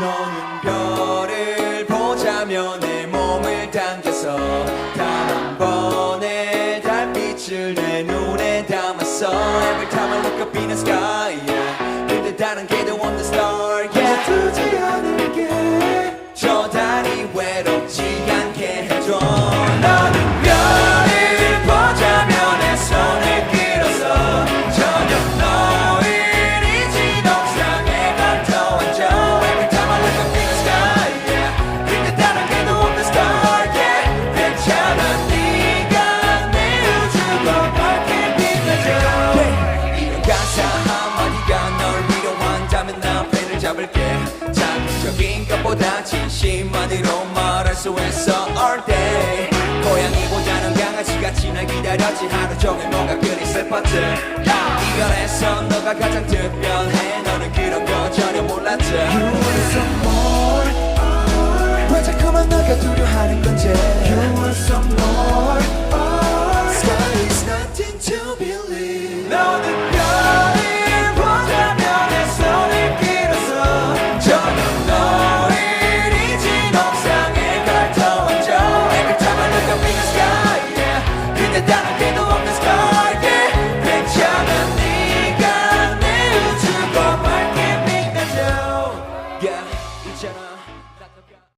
너는 별을 보자며 내 몸을 당겨서 단 한 번의 달빛을 내 눈에 담았어 Every time I look up in the sky yeah. 근데 다른 게도 없는 자극적인 것보다 진심만으로 말할 수 있어 all day. 고양이보다는 강아지같이 날 기다렸지. 하루 종일 뭔가 그리 슬펐지? 이별에서 너가 가장 특별해 yeah 있잖아